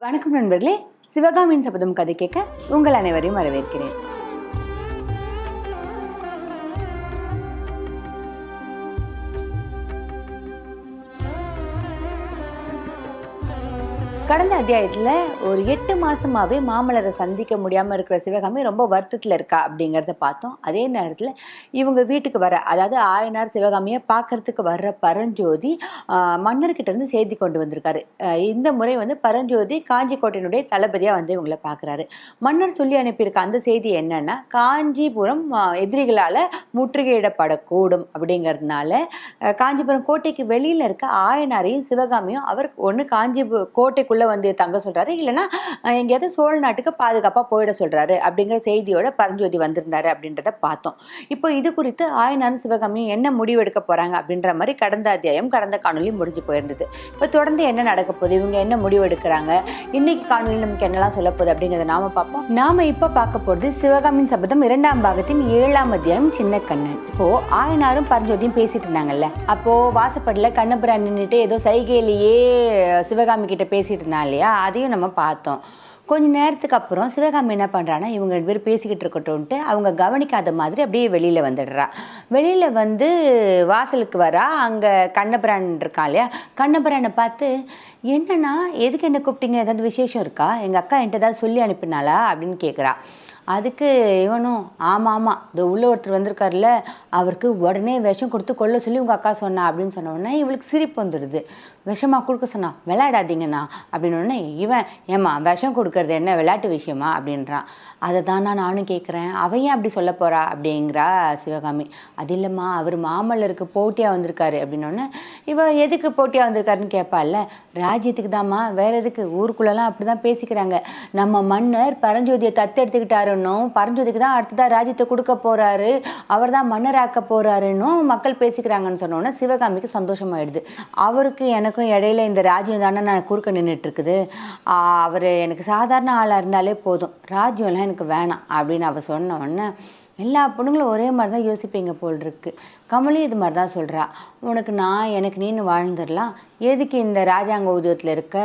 வணக்கம் நண்பர்களே சிவகாமியின் சபதம் கதை கேட்க உங்கள் அனைவரையும் வரவேற்கிறேன். கடந்த அத்தியாயத்தில் ஒரு எட்டு மாதமாகவே மாமலரை சந்திக்க முடியாமல் இருக்கிற சிவகாமி ரொம்ப வருத்தத்தில் இருக்கா அப்படிங்கிறத பார்த்தோம். அதே நேரத்தில் இவங்க வீட்டுக்கு வர அதாவது ஆயனார் சிவகாமியை பார்க்கறதுக்கு வர்ற பரஞ்சோதி ஆஹ், மன்னர்கிட்ட இருந்து செய்தி கொண்டு வந்திருக்காரு. இந்த முறை வந்து பரஞ்சோதி காஞ்சிக்கோட்டையினுடைய தளபதியாக வந்து இவங்களை பார்க்குறாரு. மன்னர் சொல்லி அனுப்பியிருக்க அந்த செய்தி என்னன்னா காஞ்சிபுரம் எதிரிகளால் முற்றுகையிடப்படக்கூடும் அப்படிங்கிறதுனால காஞ்சிபுரம் கோட்டைக்கு வெளியில் இருக்க ஆயனாரையும் சிவகாமியும் அவர் ஒன்று காஞ்சிபு கோட்டைக்குள்ளே வந்து தங்க சொல்கிறாரு இல்லைனா எங்கேயாவது சோழ நாட்டுக்கு பாதுகாப்பாக போயிட சொல்கிறாரு அப்படிங்கிற செய்தியோட பரஞ்சோதி வந்திருந்தாரு அப்படின்றத பார்த்தோம். இப்போ இது குறித்து ஆயனாரும் சிவகாமியும் என்ன முடிவு எடுக்க போகிறாங்க அப்படின்ற மாதிரி கடந்த அத்தியாயம் கடந்த காணொலி முடிஞ்சு போயிருந்தது. இப்போ தொடர்ந்து என்ன நடக்க போகுது? இவங்க என்ன முடிவு எடுக்கிறாங்க? இன்னைக்கு காணொலி நமக்கு என்னெல்லாம் சொல்ல போகுது அப்படிங்கிறத நாம பார்ப்போம். நாம இப்போ பார்க்க போகிறது சிவகாமியின் சபதம் இரண்டாம் பாகத்தின் ஏழாம் அத்தியாயம் சின்ன கண்ணன் இப்போ ஆயனாரும் பரஞ்சோதியும் பேசிட்டு இருந்தாங்கல்ல. அப்போ வாசப்படல கண்ணபுரா நின்றுட்டு ஏதோ சைகையிலேயே சிவகாமி கிட்ட பேசிட்டு இருந்தா இல்லையா? அதையும் நம்ம பார்த்தோம். கொஞ்ச நேரத்துக்கு அப்புறம் சிவகாமி என்ன பண்ணுறான்னா இவங்க ரெண்டு பேரும் பேசிக்கிட்டு இருக்கட்டும்ன்ட்டு அவங்க கவனிக்காத மாதிரி அப்படியே வெளியில் வந்துடுறா. வெளியில் வந்து வாசலுக்கு வரா. அங்கே கண்ணபிரான் இருக்கான் இல்லையா? கண்ணபிரானை பார்த்து என்னன்னா எதுக்கு என்ன கூப்பிட்டீங்க? ஏதாவது விசேஷம் இருக்கா? எங்கள் அக்கா என்கிட்ட ஏதாவது சொல்லி அனுப்பினாளா? அப்படின்னு கேட்குறா அதுக்கு இவனும் ஆமாம் ஆமாம் இந்த உள்ள ஒருத்தர் வந்திருக்காருல்ல அவருக்கு உடனே விஷம் கொடுத்து கொல்ல சொல்லி உங்கள் அக்கா சொன்னா அப்படின்னு சொன்ன இவளுக்கு சிரிப்பு வந்துடுது. விஷமா கொடுக்க சொன்னா விளையாடாதீங்கண்ணா அப்படின்னு உடனே இவன் ஏம்மா விஷம் கொடுக்கறது என்ன விளையாட்டு விஷயமா? அப்படின்றான். அதை தானா நானும் கேட்குறேன். அவன் ஏன் அப்படி சொல்ல போகிறா அப்படிங்கிறா சிவகாமி. அது இல்லைம்மா அவர் மாமல்லருக்கு போட்டியாக வந்திருக்காரு அப்படின்னோடனே இவன் எதுக்கு போட்டியாக வந்திருக்காருன்னு கேட்பாள்ல ராஜ்யத்துக்கு தாம்மா வேற எதுக்கு? ஊருக்குள்ளெல்லாம் அப்படி தான் பேசிக்கிறாங்க. நம்ம மன்னர் பரஞ்சோதியை தத்தெடுத்துக்கிட்டாருன்னும் பரஞ்சோதிக்கு தான் அடுத்ததாக ராஜ்யத்தை கொடுக்க போறாரு. அவர் தான் மன்னராக்க போறாருன்னும் மக்கள் பேசிக்கிறாங்கன்னு சொன்னோன்னே சிவகாமிக்கு சந்தோஷமாயிடுது. அவருக்கு எனக்கும் இடையில இந்த ராஜ்யம் தானே நான் குறுக்க நின்றுட்டு இருக்குது அவர் எனக்கு சாதாரண ஆளாக இருந்தாலே போதும். ராஜ்யம்லாம் எனக்கு வேணாம் அப்படின்னு அவர் சொன்ன உடனே எல்லா பொண்ணுங்களும் ஒரே மாதிரி தான் யோசிப்பீங்க போல் இருக்கு. கமலி இது மாதிரி தான் சொல்கிறா உனக்கு நான் எனக்கு நீன்னு வாழ்ந்துடலாம். எதுக்கு இந்த ராஜாங்க ஊதியத்தில் இருக்க?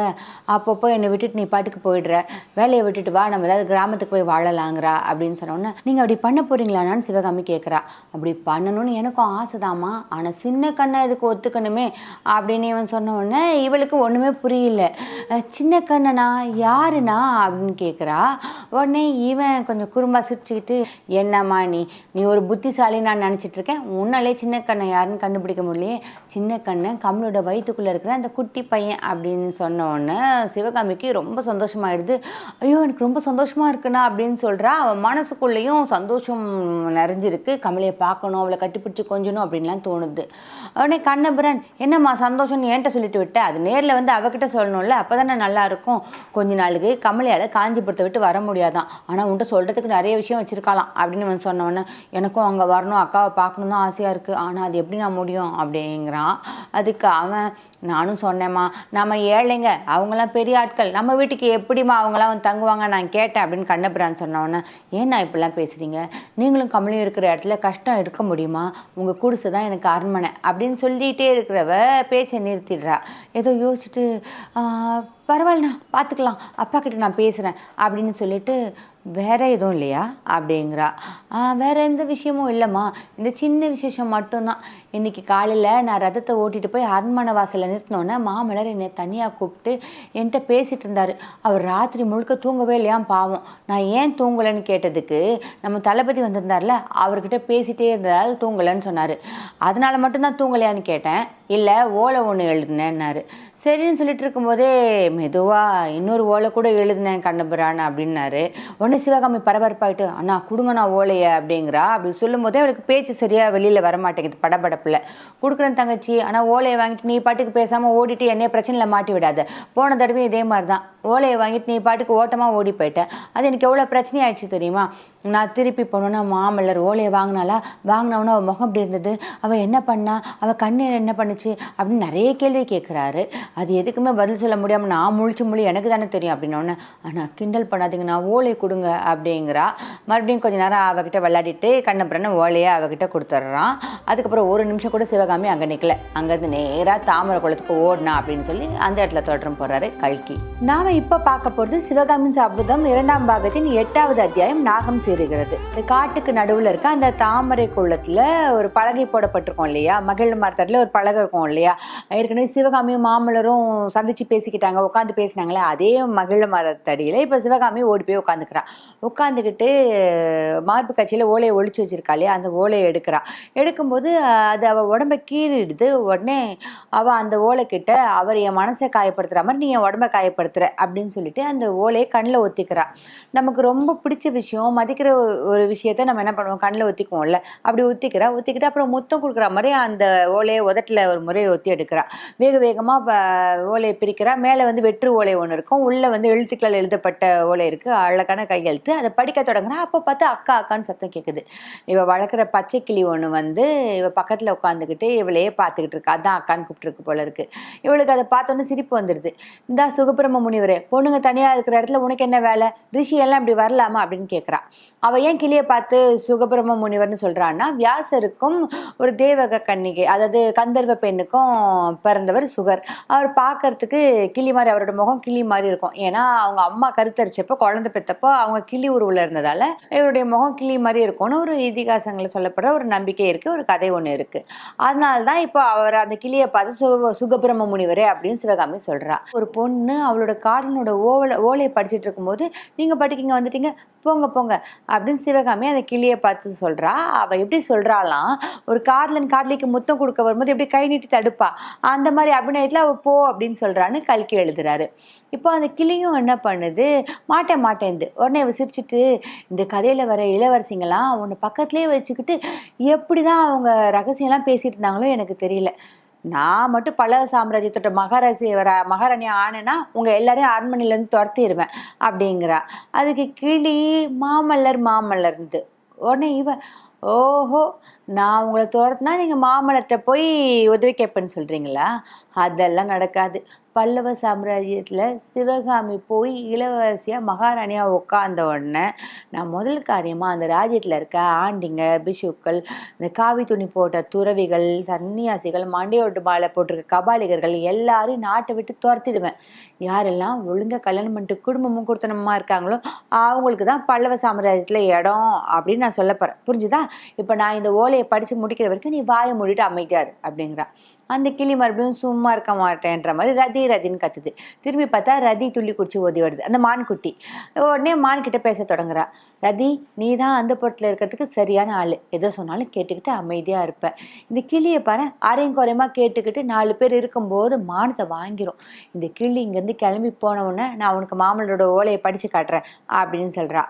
அப்பப்போ என்னை விட்டுட்டு நீ பாட்டுக்கு போயிடுற. வேலையை விட்டுட்டு வா நம்ம ஏதாவது கிராமத்துக்கு போய் வாழலாங்கிறா அப்படின்னு சொன்னோன்னே நீங்கள் அப்படி பண்ண போறீங்களான்னு சிவகாமி கேட்குறா அப்படி பண்ணணும்னு எனக்கும் ஆசைதாம்மா. ஆனால் சின்ன கண்ணை இதுக்கு ஒத்துக்கணுமே? அப்படின்னு இவன் சொன்ன உடனே இவளுக்கு ஒன்றுமே புரியல. சின்ன கண்ணனா யாருண்ணா அப்படின்னு கேட்குறா உடனே இவன் கொஞ்சம் குறும்பா சிரிச்சுக்கிட்டு என்னம்மா நீ? நீ ஒரு புத்திசாலி நான் நினச்சிட்டு இருக்கேன். உன்னாலே சின்ன கண்ணை யாருன்னு கண்டுபிடிக்க முடியலையே. சின்ன கண்ணை கமலோட வயிற்றுக்குள்ளே இருக்கிற அந்த குட்டி பையன் அப்படின்னு சொன்னோடனே சிவகாமிக்கு ரொம்ப சந்தோஷமாயிடுது. ஐயோ எனக்கு ரொம்ப சந்தோஷமாக இருக்குண்ணா அப்படின்னு சொல்கிறா அவன் மனசுக்குள்ளேயும் சந்தோஷம் நிறைஞ்சிருக்கு. கமலையை பார்க்கணும் அவளை கட்டிப்பிடிச்சு கொஞ்சணும் அப்படின்லாம் தோணுது. உடனே கண்ணபுரன் என்னம்மா சந்தோஷம்னு என்கிட்ட சொல்லிட்டு விட்ட? அது நேரில் வந்து அவகிட்ட சொல்லணும்ல. அப்போ தானே நல்லாயிருக்கும் கொஞ்ச நாளுக்கு கமலையால் காஞ்சிபுரத்தை விட்டு வர முடியாதான். ஆனால் உன்கிட்ட சொல்கிறதுக்கு நிறைய விஷயம் வச்சுருக்கலாம் அப்படின்னு வந்து சொன்ன எனக்கும் அங்கே வரணும் அக்காவை பார்க்கணும் தான் ஆசையாக இருக்குது ஆனால் அது எப்படி நான் முடியும்? அப்படிங்கிறான். அதுக்கு அவன் நானும் சொன்னேம்மா நம்ம ஏழைங்க அவங்களாம் பெரிய ஆட்கள். நம்ம வீட்டுக்கு எப்படிம்மா அவங்களாம் வந்து தங்குவாங்க? நான் கேட்டேன் அப்படின்னு கண்ணபிரான் சொன்னவொன்னே ஏன் நான் இப்படிலாம் பேசுகிறீங்க நீங்களும் கமலையும் இருக்கிற இடத்துல கஷ்டம் இருக்க முடியுமா? உங்கள் குடிசை தான் எனக்கு அரண்மனை அப்படின்னு சொல்லிகிட்டே இருக்கிறவ பேச்சை நிறுத்திடுறா. ஏதோ யோசிச்சுட்டு பரவாயில்லண்ணா பார்த்துக்கலாம் அப்பா கிட்ட நான் பேசுகிறேன் அப்படின்னு சொல்லிட்டு வேற எதுவும் இல்லையா? அப்படிங்கிறா. வேற எந்த விஷயமும் இல்லைம்மா. இந்த சின்ன விசேஷம் மட்டும்தான். இன்னைக்கு காலையில் நான் ரதத்தை ஓட்டிட்டு போய் அரண்மனை வாசலில் நிறுத்தினோன்னே மாமலர் என்னை தனியாக கூப்பிட்டு என்கிட்ட பேசிட்டு இருந்தார். அவர் ராத்திரி முழுக்க தூங்கவே இல்லையாம் பாவம். நான் ஏன் தூங்கலைன்னு கேட்டதுக்கு நம்ம தளபதி வந்திருந்தார்ல அவர்கிட்ட பேசிட்டே இருந்ததால் தூங்கலைன்னு சொன்னார். அதனால மட்டும்தான் தூங்கலையான்னு கேட்டேன். இல்லை ஓலை ஒன்று எழுதுனேன்னாரு. சரின்னு சொல்லிட்டு இருக்கும்போதே மெதுவாக இன்னொரு ஓலை கூட எழுதினேன் கண்ணபுரான் அப்படின்னாரு. உடனே சிவகாமி பரபரப்பாயிட்டு அண்ணா கொடுங்கண்ணா ஓலையை அப்படிங்கிறா. அப்படி சொல்லும்போதே அவளுக்கு பேச்சு சரியாக வெளியில் வர மாட்டேங்குது கொடுக்குறேன் தங்கச்சி ஆனால் ஓலையை வாங்கிட்டு நீ பாட்டுக்கு பேசாமல் ஓடிட்டு என்னைய பிரச்சனையில் மாட்டி விடாத. போன தடவையும் இதே மாதிரி தான் ஓலையை வாங்கிட்டு நீ பாட்டுக்கு ஓட்டமாக ஓடி போயிட்டேன் அது எனக்கு எவ்வளோ பிரச்சனையாயிடுச்சு தெரியுமா? நான் திருப்பி போனோன்னா மாமல்லர் ஓலையை வாங்கினாலா வாங்கினவொன்னே அவள் முகம் இப்படி இருந்தது. அவள் என்ன பண்ணா? அவள் கண்ணு என்ன பண்ணுச்சு? அப்படின்னு நிறைய கேள்வி கேட்குறாரு அது எதுக்குமே பதில் சொல்ல முடியாமல் நான் முழிச்சு முழி எனக்கு தானே தெரியும் அப்படின்னோடனே ஆனால் கிண்டல் பண்ணாதீங்க நான் ஓலை கொடுங்க அப்படிங்கிறா. மறுபடியும் கொஞ்ச நேரம் அவகிட்ட விளையாடிட்டு கண்ணப்புறன்னு ஓலையை அவகிட்ட கொடுத்துட்றான். அதுக்கப்புறம் ஒரு நிமிஷம் கூட சிவகாமி அங்கே நிற்கல அங்கேருந்து நேராக தாமரை குளத்துக்கு ஓடினா அப்படின்னு சொல்லி அந்த இடத்துல தொடரும் போகிறாரு கல்கி. நாம இப்போ பார்க்க போகிறது சிவகாமியின் சபதம் இரண்டாம் பாகத்தின் எட்டாவது அத்தியாயம் நாகம் சேருகிறது. காட்டுக்கு நடுவில் இருக்க அந்த தாமரை குளத்தில் ஒரு பலகை போடப்பட்டிருக்கோம் இல்லையா? மகிழ் மரத்தடியில் ஒரு பலகை இருக்கும் இல்லையா? ஏற்கனவே சிவகாமியும் மாமல்லரும் சந்திச்சு பேசிக்கிட்டாங்க உட்காந்து பேசினாங்களே அதே மகிழ மரத்தடியில் இப்போ சிவகாமி ஓடி போய் உட்காந்துக்கிறான் உட்காந்துக்கிட்டு மார்பு கட்சியில் ஓலையை ஒழிச்சு வச்சிருக்காளே அந்த ஓலையை எடுக்கிறான் எடுக்கும்போது அது அவள் உடம்ப கீறிடுது. உடனே அவள் அந்த ஓலை அவர் என் மனசை காயப்படுத்துகிற மாதிரி நீ என் உடம்ப காயப்படுத்துகிற அப்படின்னு சொல்லிட்டு அந்த ஓலையை கண்ணில் ஒத்திக்கிறான் நமக்கு ரொம்ப பிடிச்ச விஷயம் மதிக்கிற ஒரு- ஒரு விஷயத்த நம்ம என்ன பண்ணுவோம்? கண்ணில் ஒத்திக்குவோம்ல. அப்படி ஒத்திக்கிறா. ஒத்திக்கிட்டு அப்புறம் முத்தம் கொடுக்குற மாதிரி அந்த ஓலையை உதட்டில் ஒரு முறை ஒத்தி எடுக்கிறா. வேக வேகமாக ஓலையை பிரிக்கிறா. மேலே வந்து வெற்று ஓலை ஒன்று இருக்கும். உள்ளே வந்து எழுத்துக்களால் எழுதப்பட்ட ஓலை இருக்குது அழகான கையெழுத்து அதை படிக்க தொடங்குறா அப்போ பார்த்து அக்கா அக்கான்னு சத்தம் கேட்குது இவள் வளர்க்குற பச்சை கிளி ஒன்று வந்து இவள் பக்கத்தில் உட்காந்துக்கிட்டு இவளையே பார்த்துக்கிட்டு இருக்கா. அதான் அக்கான்னு கூப்பிட்டுருக்கு போல இருக்குது இவளுக்கு அதை பார்த்தோன்னே சிரிப்பு வந்துடுது. இந்தா சுகபிரம முனிவரே பொண்ணுங்க தனியாக இருக்கிற இடத்துல உனக்கு என்ன வேலை? ரிஷி எல்லாம் இப்படி வரலாமா? அப்படின்னு கேட்குறா அவள் ஏன் கிளியை பார்த்து சுகபிரம முனிவர்னு சொல்கிறான்னா வியாசருக்கும் ஒரு தேவக கன்னிகை அதாவது கந்தர்வ பெண்ணுக்கும் பிறந்தவர் சுகர். அவர் அவர் பார்க்கறதுக்கு கிளி மாதிரி அவரோட முகம் கிளி மாதிரி இருக்கும். ஏன்னா அவங்க அம்மா கருத்தரிச்சப்போ குழந்தை பெற்றப்போ அவங்க கிளி உருவில் இருந்ததால இவருடைய முகம் கிளி மாதிரி இருக்கும்னு ஒரு இதிகாசங்களில் சொல்லப்படுற ஒரு நம்பிக்கை இருக்குது ஒரு கதை ஒன்று இருக்குது அதனால தான் இப்போ அவர் அந்த கிளியை பார்த்து சுக சுகபிரம முனிவரே அப்படின்னு சிவகாமி சொல்கிறா ஒரு பொண்ணு அவளோட காதலனோட ஓவலை ஓலையை படிச்சுட்டு இருக்கும்போது நீங்கள் படிக்கிங்க வந்துட்டீங்க போங்க போங்க அப்படின்னு சிவகாமி அந்த கிளியை பார்த்து சொல்கிறா அவள் எப்படி சொல்கிறாளாம் ஒரு காதலன் காதலிக்கு முத்தம் கொடுக்க வரும்போது எப்படி கை நீட்டி தடுப்பா? அந்த மாதிரி அபிநயத்தில் அவள் போ அப்படின்னு சொல்கிறான்னு கல்கி எழுதுறாரு. இப்போ அந்த கிளியும் என்ன பண்ணுது? மாட்டேன் மாட்டேன்து உடனே அவ சிரிச்சிட்டு இந்த கதையில் வர இளவரசிங்களாம் உன்னை பக்கத்துலேயே வச்சுக்கிட்டு எப்படி தான் அவங்க ரகசியம்லாம் பேசிட்டு இருந்தாங்களோ எனக்கு தெரியல. நான் மட்டும் பல்லவ சாம்ராஜ்யத்தோட மகாராசி வர மகாராணி ஆனேன்னா உங்கள் எல்லாரையும் அரண்மனையிலேருந்து துரத்திடுவேன் அப்படிங்கிறா. அதுக்கு கிளி மாமல்லர் மாமல்லர்ந்து. உடனே இவன் ஓஹோ நான் உங்களை துரத்துனா நீங்கள் மாமலத்தை போய் உதவி கேட்பேன்னு சொல்கிறீங்களா அதெல்லாம் நடக்காது. பல்லவ சாம்ராஜ்யத்தில் சிவகாமி போய் இளவரசியாக மகாராணியாக உட்காந்த உடனே நான் முதல் காரியமாக அந்த ராஜ்யத்தில் இருக்க ஆண்டிங்க பிஷுக்கள் இந்த காவி துணி போட்ட துறவிகள் சன்னியாசிகள் மண்டையோட்டு மாலை போட்டிருக்க கபாலிகர்கள் எல்லாரும் நாட்டை விட்டு துரத்திடுவேன். யாரெல்லாம் ஒழுங்கா கல்யாணம் பண்ணிட்டு குடும்பமும் கொடுத்தனமாக இருக்காங்களோ அவங்களுக்கு தான் பல்லவ சாம்ராஜ்யத்தில் இடம் அப்படின்னு நான் சொல்ல போகிறேன் புரிஞ்சுதா? இப்போ நான் இந்த ஓலையை படித்து முடிக்கிற வரைக்கும் நீ வாயை மூடிட்டு அமைதியாரு அப்படிங்கிறான் அந்த கிளி மறுபடியும் சும்மா இருக்க மாட்டேன்ற மாதிரி ரதி ரதின்னு கத்துது. திரும்பி பார்த்தா ரதி துள்ளி குடிச்சு ஓதி வருது அந்த மான்குட்டி. உடனே மான் கிட்ட பேச தொடங்குறா. ரதி நீ தான் அந்த புறத்தில் இருக்கிறதுக்கு சரியான ஆள். எதை சொன்னாலும் கேட்டுக்கிட்டு அமைதியாக இருப்ப. இந்த கிளியை பாரு அரையும் குறையமாக கேட்டுக்கிட்டு நாலு பேர் இருக்கும்போது மானத்தை வாங்கிரும். இந்த கிளி இங்கேருந்து கிளம்பி போனவுடனே நான் உனக்கு மாமல்லரோட ஓலையை படித்து காட்டுறேன் அப்படின்னு சொல்கிறா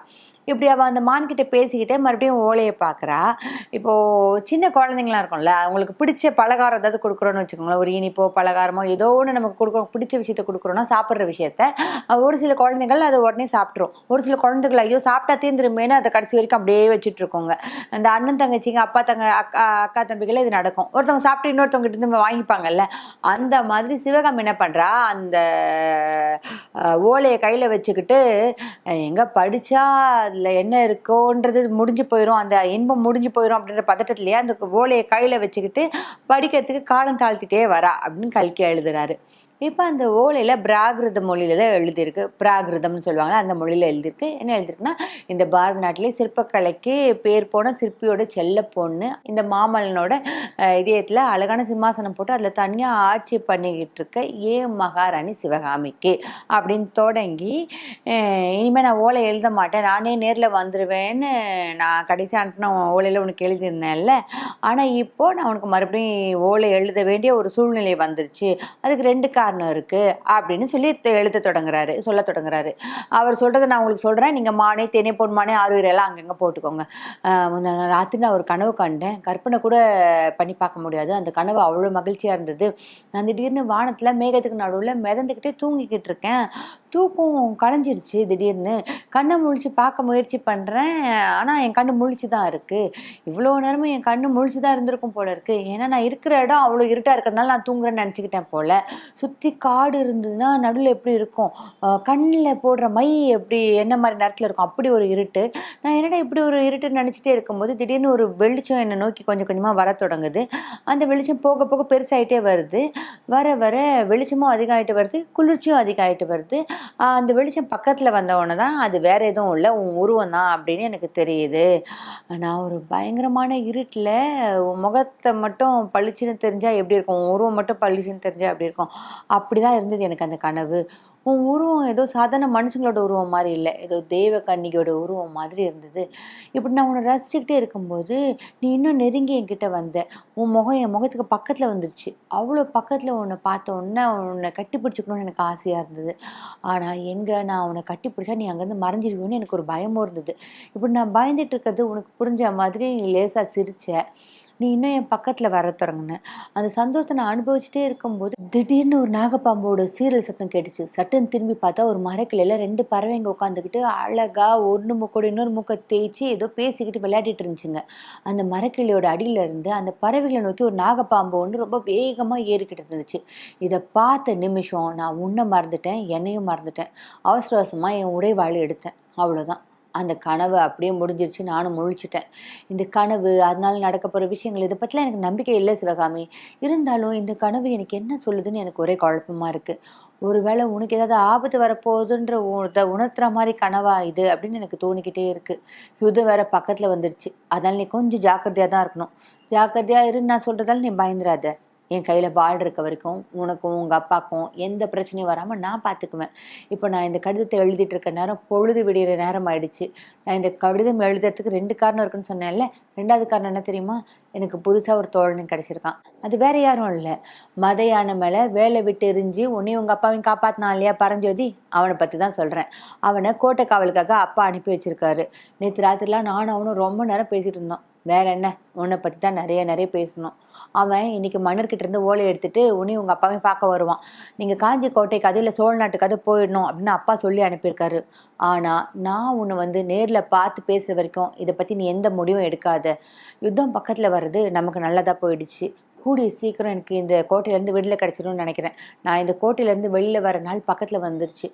இப்படி அவள் அந்த மான்கிட்ட பேசிக்கிட்டே மறுபடியும் ஓலையை பார்க்குறா இப்போது சின்ன குழந்தைங்களாம் இருக்கும்ல அவங்களுக்கு பிடிச்ச பலகாரம் ஏதாவது கொடுக்குறோம் கொடுக்குறோன்னு வச்சுக்கோங்களேன். ஒரு இனிப்போ பலகாரமோ ஏதோ ஒன்று நமக்கு கொடுக்குறோம் பிடிச்ச விஷயத்த கொடுக்குறோன்னா சாப்பிட்ற விஷயத்த ஒரு சில குழந்தைகள் அதை உடனே சாப்பிட்ரும் ஒரு சில குழந்தைகள் ஐயோ சாப்பிட்டா தீர்ந்துருமேனு அதை கடைசி வரைக்கும் அப்படியே வச்சுட்ருக்கோங்க. அந்த அண்ணன் தங்கச்சிங்க அப்பா தங்க அக்கா அக்கா தம்பிகள் இது நடக்கும். ஒருத்தவங்க சாப்பிட்டு இன்னொருத்தவங்க கிட்ட இருந்து வாங்கிப்பாங்கல்ல. அந்த மாதிரி சிவகாமி என்ன பண்ணுறா அந்த ஓலையை கையில் வச்சுக்கிட்டு எங்கே படித்தா அதில் என்ன இருக்கோன்றது முடிஞ்சு போயிடும் அந்த இன்பம் முடிஞ்சு போயிடும் அப்படின்ற பதட்டத்துலேயே அந்த ஓலையை கையில் வச்சுக்கிட்டு படிக்கிறதுக்கு காலம் தாழ்த்திட்டே வரா அப்படின்னு கல்கி எழுதுறாரு. இப்போ அந்த ஓலையில் பிராகிருத மொழியில தான் எழுதியிருக்கு. பிராகிருதம்னு சொல்லுவாங்க அந்த மொழியில் எழுதியிருக்கு. என்ன எழுதியிருக்குன்னா இந்த பாரத நாட்டிலே சிற்பக்கலைக்கு பேர் போன சிற்பியோட செல்ல பொண்ணு இந்த மாமல்லனோட இதயத்தில் அழகான சிம்மாசனம் போட்டு அதில் தனியாக ஆட்சி பண்ணிக்கிட்டு இருக்க ஏ மகாராணி சிவகாமிக்கு அப்படின்னு தொடங்கி இனிமேல் நான் ஓலை எழுத மாட்டேன். நானே நேரில் வந்துடுவேன்னு நான் கடைசி அனுப்பின ஓலையில் உனக்கு எழுதியிருந்தேன்ல. ஆனால் இப்போ நான் உனக்கு மறுபடியும் ஓலை எழுத வேண்டிய ஒரு சூழ்நிலை வந்துருச்சு. அதுக்கு ரெண்டு காரணம் இருக்குது அப்படின்னு சொல்லி எழுத தொடங்குறாரு சொல்ல தொடங்குறாரு. அவர் சொல்கிறத நான் உங்களுக்கு சொல்கிறேன் நீங்கள் மானே தேனே பொன் மானே ஆறுயிர் எல்லாம் அங்கங்கே போட்டுக்கோங்க. ராத்திரி நான் ஒரு கனவு கண்டேன். கற்பனை கூட பண்ணி பார்க்க முடியாது. அந்த கனவு அவ்வளோ மகிழ்ச்சியாக இருந்தது. நான் திடீர்னு வானத்தில் மேகத்துக்கு நடுவில் மிதந்துக்கிட்டே தூங்கிக்கிட்டு இருக்கேன். தூக்கம் கலைஞ்சிருச்சு திடீர்னு. கண்ணை முழிச்சு பார்க்க முயற்சி பண்ணுறேன் ஆனால் என் கண்ணு முழிச்சு தான் இருக்குது இவ்வளோ நேரமும் என் கண்ணு முழிச்சு தான் இருந்திருக்கும் போல இருக்குது ஏன்னா நான் இருக்கிற இடம் அவ்வளோ இருட்டாக இருக்கிறதுனால நான் தூங்குறேன்னு நினச்சிக்கிட்டேன் போல். சுற்றி சுற்றி காடு இருந்ததுன்னா நடுவில் எப்படி இருக்கும்? கண்ணில் போடுற மை எப்படி என்ன மாதிரி நேரத்தில் இருக்கும்? அப்படி ஒரு இருட்டு. நான் என்னடா இப்படி ஒரு இருட்டு நினச்சிட்டே இருக்கும்போது திடீர்னு ஒரு வெளிச்சம் என்னை நோக்கி கொஞ்சம் கொஞ்சமாக வர தொடங்குது. அந்த வெளிச்சம் போக போக பெருசாயிட்டே வருது. வர வர வெளிச்சமும் அதிகமாகிட்டு வருது. குளிர்ச்சியும் அதிகமாகிட்டு வருது. அந்த வெளிச்சம் பக்கத்தில் வந்தவொடனே தான் அது வேற எதுவும் இல்லை. உன் உருவம் தான் அப்படின்னு எனக்கு தெரியுது. நான் ஒரு பயங்கரமான இருட்டில் முகத்தை மட்டும் பளிச்சுன்னு தெரிஞ்சால் எப்படி இருக்கும்? உன் உருவம் மட்டும் பளிச்சுன்னு தெரிஞ்சால் எப்படி இருக்கும்? அப்படி தான் இருந்தது எனக்கு அந்த கனவு. உன் உருவம் ஏதோ சாதாரண மனுஷங்களோட உருவம் மாதிரி இல்லை. ஏதோ தெய்வ கன்னிகையோட உருவம் மாதிரி இருந்தது. இப்படி நான் உன்னை ரசிச்சுக்கிட்டே இருக்கும்போது நீ இன்னும் நெருங்கி என்கிட்ட வந்த. உன் முகம் என் முகத்துக்கு பக்கத்தில் வந்துருச்சு. அவ்வளோ பக்கத்தில் உன்னை பார்த்த உடனே உன்னை கட்டி பிடிச்சிக்கணும்னு எனக்கு ஆசையாக இருந்தது. ஆனால் எங்கே நான் உன்னை கட்டி பிடிச்சா நீ அங்கேருந்து மறைஞ்சிருவியோன்னு எனக்கு ஒரு பயமும் இருந்தது. இப்படி நான் பயந்துட்டு இருக்கிறது உனக்கு புரிஞ்ச மாதிரி நீ லேசாக சிரிச்ச. நீ இன்னும் என் பக்கத்தில் வர தொடங்கின. அந்த சந்தோஷத்தை நான் அனுபவிச்சுட்டே இருக்கும்போது திடீர்னு ஒரு நாகப்பாம்போட சீரல் சத்தம் கேட்டுச்சு. சட்டுன்னு திரும்பி பார்த்தா ஒரு மரக்கிளையில ரெண்டு பறவைங்க உட்காந்துக்கிட்டு அழகாக ஒன்று மூக்கோட இன்னொரு மூக்கை தேய்ச்சி ஏதோ பேசிக்கிட்டு விளையாடிட்டு இருந்துச்சுங்க. அந்த மரக்கிளையோட அடியில் இருந்து அந்த பறவைகளை நோக்கி ஒரு நாகப்பாம்பு ஒன்று ரொம்ப வேகமாக ஏறிக்கிட்டு இருந்துச்சு. இதை பார்த்த நிமிஷம் நான் உன்னை மறந்துட்டேன் என்னையும் மறந்துட்டேன். அவசர அவசரமாக என் உடைவாளி எடுத்தேன். அவ்வளோதான் அந்த கனவு அப்படியே முடிஞ்சிருச்சு. நானும் முழிச்சிட்டேன். இந்த கனவு அதனால நடக்க போகிற விஷயங்கள் இதை பற்றிலாம் எனக்கு நம்பிக்கை இல்லை சிவகாமி. இருந்தாலும் இந்த கனவு எனக்கு என்ன சொல்லுதுன்னு எனக்கு ஒரே குழப்பமாக இருக்குது ஒருவேளை உனக்கு ஏதாவது ஆபத்து வரப்போகுதுன்ற உண- உணர்த்துற மாதிரி கனவா இது அப்படின்னு எனக்கு தோணிக்கிட்டே இருக்குது இது வேற பக்கத்தில் வந்துருச்சு. அதனால் நீ கொஞ்சம் ஜாக்கிரதையாக தான் இருக்கணும். ஜாக்கிரதையாக இருன்னு நான் சொல்கிறதால நீ பயந்துடாத என் கையில் பால் இருக்க வரைக்கும் உனக்கும் உங்கள் அப்பாக்கும் எந்த பிரச்சனையும் வராமல் நான் பார்த்துக்குவேன் இப்போ நான் இந்த கடிதத்தை எழுதிட்டு இருக்க நேரம் பொழுது விடுகிற நேரம் ஆயிடுச்சு. நான் இந்த கடிதம் எழுதுறதுக்கு ரெண்டு காரணம் இருக்குன்னு சொன்னேன்ல. ரெண்டாவது காரணம் என்ன தெரியுமா? எனக்கு புதுசாக ஒரு தோழனும் கிடச்சிருக்கான். அது வேற யாரும் இல்லை. மத யானை வேலை விட்டு எரிஞ்சு உன்னையும் உங்கள் அப்பாவையும் காப்பாத்தினான் இல்லையா பரஞ்சோதி? அவனை பற்றி தான் சொல்கிறேன் அவனை கோட்டை காவலுக்காக அப்பா அனுப்பி வச்சிருக்காரு. நேற்று ராத்திரிலாம் நானும் அவனும் ரொம்ப நேரம் பேசிகிட்டு இருந்தோம். வேற என்ன? உன்னை பற்றி தான் நிறைய நிறைய பேசணும். அவன் இன்னைக்கு மன்னர்கிட்ட இருந்து ஓலை எடுத்துட்டு உன்னையும் உங்கள் அப்பாவையும் பார்க்க வருவான். நீங்கள் காஞ்சி கோட்டைக்கு அது இல்லை சோழ நாட்டுக்கு அது போயிடணும் அப்படின்னு அப்பா சொல்லி அனுப்பியிருக்காரு. ஆனால் நான் உன்னை வந்து நேரில் பார்த்து பேசுகிற வரைக்கும் இதை பற்றி நீ எந்த முடிவும் எடுக்காத. யுத்தம் பக்கத்தில் வர்றது நமக்கு நல்லதாக போயிடுச்சு. கூடிய சீக்கிரம் எனக்கு இந்த கோட்டையிலேருந்து வெளியில் கிடச்சிடும்னு நினைக்கிறேன். நான் இந்த கோட்டையிலேருந்து வெளியில் வர நாள் பக்கத்தில் வந்துருச்சு.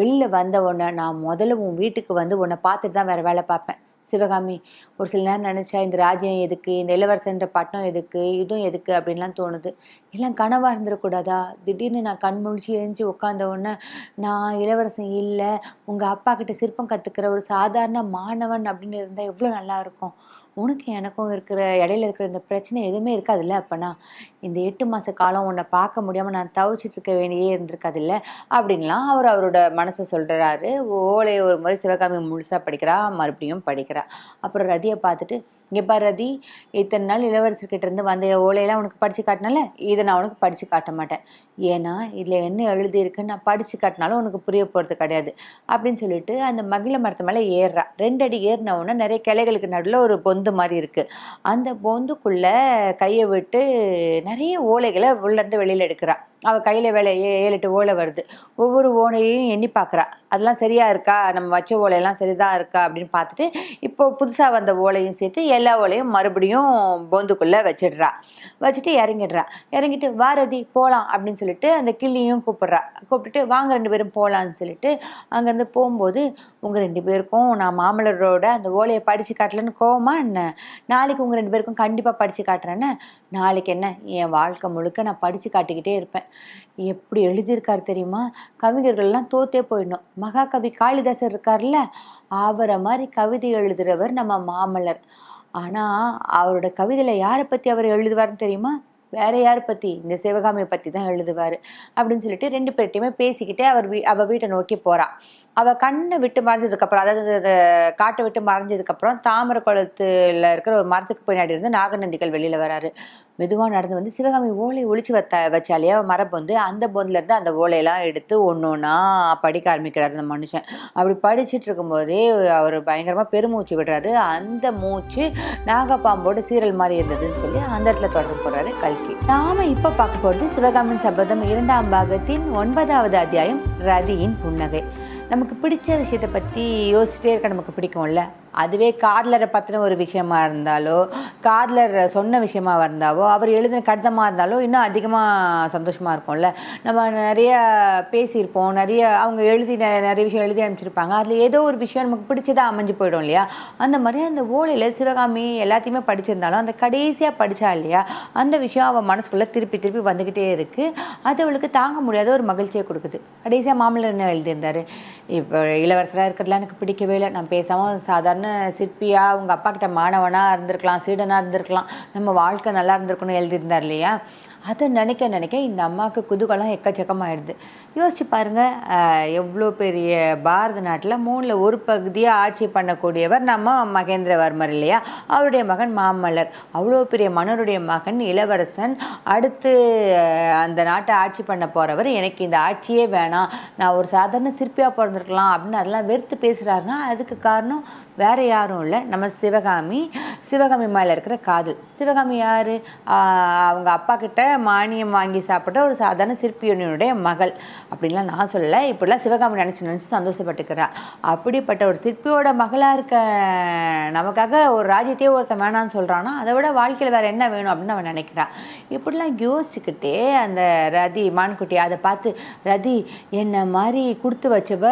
வெளியில் வந்த உடனே நான் முதல்ல உன் வீட்டுக்கு வந்து உன்னை பார்த்துட்டு தான் வேறு வேலை பார்ப்பேன். சிவகாமி ஒரு சில நேரம் நினச்சா இந்த ராஜ்யம் எதுக்கு? இந்த இளவரசன்ற பட்டம் எதுக்கு? இதுவும் எதுக்கு? அப்படின்லாம் தோணுது. எல்லாம் கனவாக இருந்துடக்கூடாதா திடீர்னு நான் கண் முழிச்சு எரிஞ்சு உட்காந்த உடனே நான் இளவரசன் இல்லை. உங்கள் அப்பா கிட்ட சிற்பம் கற்றுக்கிற ஒரு சாதாரண மாணவன் அப்படின்னு இருந்தால் எவ்வளோ நல்லா இருக்கும். உனக்கு எனக்கும் இருக்கிற இடையில இருக்கிற இந்த பிரச்சனை எதுவுமே இருக்காதுல்ல அப்பனா? இந்த எட்டு மாத காலம் உன்னை பார்க்க முடியாமல் நான் தவிச்சிட்டு இருக்க வேண்டியே இருந்திருக்காதுல்ல? அப்படின்லாம் அவர் அவரோட மனசை சொல்கிறாரு ஓலையை ஒரு முறை சிவகாமி முழுசாக படிக்கிறா மறுபடியும் படிக்கிறா. அப்புறம் ரதியை பார்த்துட்டு இங்கே பாரு ரதி இத்தனை நாள் இளவரசர்கிட்ட இருந்து வந்த ஓலையெல்லாம் உனக்கு படித்து காட்டினால இதை நான் உனக்கு படித்து காட்ட மாட்டேன். ஏன்னா இதில் என்ன எழுதியிருக்குன்னு நான் படித்து காட்டினாலும் உனக்கு புரிய போகிறது கிடையாது. அப்படின்னு சொல்லிட்டு அந்த மகிழ மரத்து மேலே ஏறுறா. ரெண்டு அடி ஏறினவுன்னா நிறைய கிளைகளுக்கு நடுவில் ஒரு பொந்து மாதிரி இருக்குது அந்த பொந்துக்குள்ளே கையை விட்டு நிறைய ஓலைகளை உள்ளேருந்து இருந்து வெளியில எடுக்கிறா. அவள் கையில் வேலை ஏ- ஏழு எட்டு ஓலை வருது. ஒவ்வொரு ஓலையும் எண்ணி பார்க்குறா அதெல்லாம் சரியாக இருக்கா? நம்ம வச்ச ஓலையெல்லாம் சரிதான் இருக்கா? அப்படின்னு பார்த்துட்டு இப்போ புதுசாக வந்த ஓலையும் சேர்த்து எல்லா ஓலையும் மறுபடியும் போந்துக்குள்ளே வச்சிடுறா. வச்சுட்டு இறங்கிடுறா. இறங்கிட்டு வாரதி போகலாம் அப்படின்னு சொல்லிட்டு அந்த கிள்ளியும் கூப்பிடுறா. கூப்பிட்டுட்டு வாங்க ரெண்டு பேரும் போகலான்னு சொல்லிட்டு அங்கேருந்து போகும்போது உங்கள் ரெண்டு பேருக்கும் நான் மாமலரோட அந்த ஓலையை படித்து காட்டலன்னு கோவமா என்ன? நாளைக்கு உங்கள் ரெண்டு பேருக்கும் கண்டிப்பாக படித்து காட்டுறேன்னு? நாளைக்கு என்ன? என் வாழ்க்கை முழுக்க நான் படித்து காட்டிக்கிட்டே இருப்பேன். எப்படி எழுதியிருக்காரு தெரியுமா? கவிஞர்கள்லாம் தோத்தே போயிடணும். மகாகவி காளிதாசர் இருக்கார்ல அவரை மாதிரி கவிதை எழுதுறவர் நம்ம மாமல்லர். ஆனால் அவரோட கவிதையில் யாரை பற்றி அவர் எழுதுவாருன்னு தெரியுமா? வேற யாரை பற்றி இந்த சிவகாமியை பற்றி தான் எழுதுவாரு. அப்படின்னு சொல்லிட்டு ரெண்டு பேர்ட்டையுமே பேசிக்கிட்டே அவர் வீ அவள் வீட்டை நோக்கி போகிறான் அவள் கண்ணை விட்டு மறைஞ்சதுக்கப்புறம் அதாவது காட்டை விட்டு மறைஞ்சதுக்கப்புறம் தாமரை குளத்தில் இருக்கிற ஒரு மரத்துக்கு பின்னாடி இருந்து நாகநந்திகள் வெளியில் வராரு. மெதுவாக நடந்து வந்து சிவகாமி ஓலை ஒழிச்சு வத்த மரபு வந்து அந்த பொந்துல இருந்து அந்த ஓலையெல்லாம் எடுத்து ஒன்று ஒன்றா படிக்க ஆரம்பிக்கிறார் அந்த மனுஷன். அப்படி படிச்சுட்டு இருக்கும்போதே அவர் பயங்கரமாக பெருமூச்சு விடுறாரு. அந்த மூச்சு நாகப்பாம்போட சீரல் மாதிரி இருந்ததுன்னு சொல்லி அந்த இடத்துல தொடர்பு போடுறாரு கல்கி. நாம் இப்போ பார்க்க போகிறது சிவகாமியின் சபதம் இரண்டாம் பாகத்தின் ஒன்பதாவது அத்தியாயம் ரதியின் புன்னகை. நமக்கு பிடிச்ச விஷயத்தை பற்றி யோசிச்சிட்டே இருக்க நமக்கு பிடிக்கும்ல? அதுவே காதலரை பற்றின ஒரு விஷயமா இருந்தாலோ காதலர் சொன்ன விஷயமா இருந்தாவோ அவர் எழுதின கடிதமாக இருந்தாலோ இன்னும் அதிகமாக சந்தோஷமாக இருக்கும்ல? நம்ம நிறைய பேசியிருப்போம் நிறைய அவங்க எழுதி நெ- நிறைய விஷயம் எழுதி அனுப்பிச்சிருப்பாங்க. அதில் ஏதோ ஒரு விஷயம் நமக்கு பிடிச்சதா அமைஞ்சு போயிடும் இல்லையா? அந்த மாதிரி அந்த ஓலையில் சிவகாமி எல்லாத்தையுமே படிச்சிருந்தாலும் அந்த கடைசியாக படித்தா இல்லையா அந்த விஷயம் அவள் மனசுக்குள்ளே திருப்பி திருப்பி வந்துக்கிட்டே இருக்குது அது அவளுக்கு தாங்க முடியாத ஒரு மகிழ்ச்சியை கொடுக்குது. கடைசியாக மாமல்லர் என்ன எழுதியிருந்தாரு? இப்போ இளவரசராக இருக்கிறதுலாம் எனக்கு பிடிக்கவே இல்லை. நான் பேசாமல் சாதாரண சிற்பியாக உங்கள் அப்பா கிட்ட மாணவனாக இருந்திருக்கலாம் சீடனாக இருந்திருக்கலாம். நம்ம வாழ்க்கை நல்லா இருந்திருக்கணும் எழுதியிருந்தார் இல்லையா? அதை நினைக்க நினைக்க இந்த அம்மாவுக்கு குதூகலம் எக்கச்சக்கமாயிடுது. யோசிச்சு பாருங்க எவ்வளோ பெரிய பாரத நாட்டில் மூணில் ஒரு பகுதியாக ஆட்சி பண்ணக்கூடியவர் நம்ம மகேந்திரவர்மர் இல்லையா? அவருடைய மகன் மாமல்லர். அவ்வளோ பெரிய மன்னருடைய மகன் இளவரசன். அடுத்து அந்த நாட்டை ஆட்சி பண்ண போகிறவர் எனக்கு இந்த ஆட்சியே வேணாம். நான் ஒரு சாதாரண சிற்பியாக பிறந்திருக்கலாம் அப்படின்னு அதெல்லாம் வெறுத்து பேசுகிறாருன்னா அதுக்கு காரணம் வேற யாரும் இல்லை. நம்ம சிவகாமி சிவகாமி மேலே இருக்கிற காதல். சிவகாமி யார்? அவங்க அப்பா கிட்ட மானியம் வாங்கி சாப்பிட்ட ஒரு சாதாரண சிற்பியனுடைய மகள். அப்படின்லாம் நான் சொல்லலை. இப்படிலாம் சிவகாமி நினச்சி நினச்சி சந்தோஷப்பட்டுக்கிறேன் அப்படிப்பட்ட ஒரு சிற்பியோட மகளாக இருக்க நமக்காக ஒரு ராஜ்யத்தையே ஒருத்தன் வேணான்னு சொல்கிறான்னா அதை விட வாழ்க்கையில் வேறு என்ன வேணும் அப்படின்னு அவன் நினைக்கிறான் இப்படிலாம் யோசிச்சுக்கிட்டே அந்த ரதி மான்குட்டி அதை பார்த்து ரதி என்ன மாதிரி கொடுத்து வச்சவ